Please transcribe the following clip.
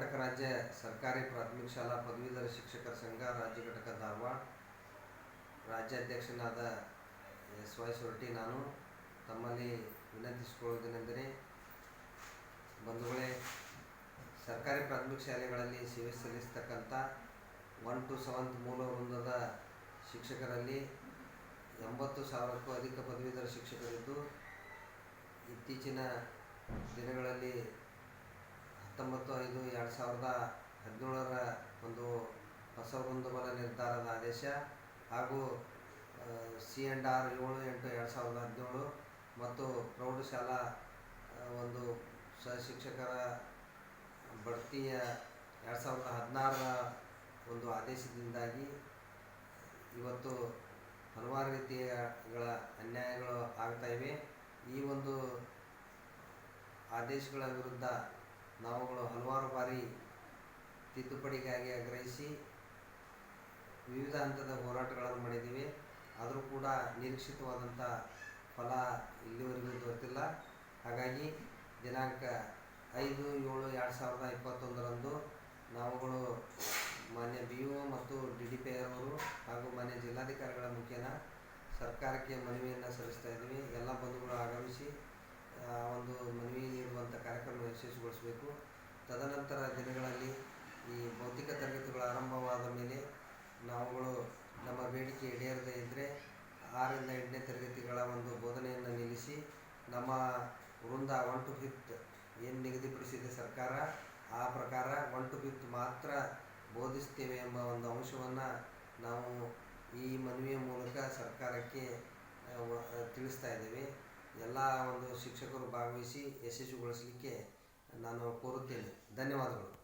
ಕರ್ನಾಟಕ ರಾಜ್ಯ ಸರ್ಕಾರಿ ಪ್ರಾಥಮಿಕ ಶಾಲಾ ಪದವೀಧರ ಶಿಕ್ಷಕರ ಸಂಘ, ರಾಜ್ಯ ಘಟಕ ಧಾರವಾಡ. ರಾಜ್ಯಾಧ್ಯಕ್ಷನಾದ ಎಸ್ ವೈ ಸೊರಟಿ ನಾನು. ತಮ್ಮಲ್ಲಿ ವಿನಂತಿಸಿಕೊಳ್ಳುವುದೇನೆಂದರೆ, ಬಂಧುಗಳೇ, ಸರ್ಕಾರಿ ಪ್ರಾಥಮಿಕ ಶಾಲೆಗಳಲ್ಲಿ ಸೇವೆ ಸಲ್ಲಿಸ್ತಕ್ಕಂಥ ಒನ್ ಟು ಸೆವೆಂತ್ ಮೂಲ ವೃಂದದ ಶಿಕ್ಷಕರಲ್ಲಿ ಎಂಬತ್ತು ಸಾವಿರಕ್ಕೂ ಅಧಿಕ ಪದವೀಧರ ಶಿಕ್ಷಕರಿದ್ದು, ಇತ್ತೀಚಿನ ದಿನಗಳಲ್ಲಿ ಹತ್ತೊಂಬತ್ತು ಐದು ಎರಡು ಸಾವಿರದ ಹದಿನೇಳರ ಒಂದು ಹೊಸ ವೃಂದಬಲ ನಿರ್ಧಾರದ ಆದೇಶ ಹಾಗೂ ಸಿ ಎಂಡ್ ಆರ್ ಏಳು ಎಂಟು ಎರಡು ಸಾವಿರದ ಹದಿನೇಳು ಮತ್ತು ಪ್ರೌಢಶಾಲಾ ಒಂದು ಸಹಶಿಕ್ಷಕರ ಬಡ್ತಿಯ ಎರಡು ಸಾವಿರದ ಹದಿನಾರರ ಒಂದು ಆದೇಶದಿಂದಾಗಿ ಇವತ್ತು ಹಲವಾರು ರೀತಿಯಗಳ ಅನ್ಯಾಯಗಳು ಆಗ್ತಾ ಇವೆ. ಈ ಒಂದು ಆದೇಶಗಳ ವಿರುದ್ಧ ನಾವುಗಳು ಹಲವಾರು ಬಾರಿ ತಿದ್ದುಪಡಿಗಾಗಿ ಆಗ್ರಹಿಸಿ ವಿವಿಧ ಹಂತದ ಹೋರಾಟಗಳನ್ನು ಮಾಡಿದ್ದೀವಿ. ಆದರೂ ಕೂಡ ನಿರೀಕ್ಷಿತವಾದಂಥ ಫಲ ಇಲ್ಲಿವರೆಗೂ ದೊರೆತಿಲ್ಲ. ಹಾಗಾಗಿ ದಿನಾಂಕ ಐದು ಏಳು ಎರಡು ಸಾವಿರದ ಇಪ್ಪತ್ತೊಂದರಂದು ನಾವುಗಳು ಮಾನ್ಯ ಬಿ ಒ ಮತ್ತು ಡಿ ಡಿ ಪಿ ಅವರು ಹಾಗೂ ಮಾನ್ಯ ಜಿಲ್ಲಾಧಿಕಾರಿಗಳ ಮುಖೇನ ಸರ್ಕಾರಕ್ಕೆ ಮನವಿಯನ್ನು ಸಲ್ಲಿಸ್ತಾ ಇದ್ದೀವಿ. ಎಲ್ಲ ಬಂಧುಗಳು ಆಗಮಿಸಿ ಒಂದು ಯಶಸ್ವಿಗೊಳಿಸಬೇಕು ತದನಂತರ ದಿನಗಳಲ್ಲಿ ಈ ಭೌತಿಕ ತರಗತಿಗಳು ಆರಂಭವಾದ ಮೇಲೆ ನಾವುಗಳು ನಮ್ಮ ಬೇಡಿಕೆ ಈಡೇರದೇ ಇದ್ದರೆ ಆರರಿಂದ ಎಂಟನೇ ತರಗತಿಗಳ ಒಂದು ಬೋಧನೆಯನ್ನು ನಿಲ್ಲಿಸಿ ನಮ್ಮ ವೃಂದ ಒನ್ ಟು ಫಿಫ್ತ್ ಏನು ನಿಗದಿಪಡಿಸಿದೆ ಸರ್ಕಾರ, ಆ ಪ್ರಕಾರ ಒನ್ ಟು ಫಿಫ್ತ್ ಮಾತ್ರ ಬೋಧಿಸ್ತೇವೆ ಎಂಬ ಒಂದು ಅಂಶವನ್ನು ನಾವು ಈ ಮನವಿಯ ಮೂಲಕ ಸರ್ಕಾರಕ್ಕೆ ತಿಳಿಸ್ತಾ ಇದ್ದೇವೆ. ಎಲ್ಲ ಒಂದು ಶಿಕ್ಷಕರು ಭಾಗವಹಿಸಿ ಯಶಸ್ವಿಗೊಳಿಸಲಿಕ್ಕೆ ನಾನು ಕೋರುತ್ತೇನೆ. ಧನ್ಯವಾದಗಳು.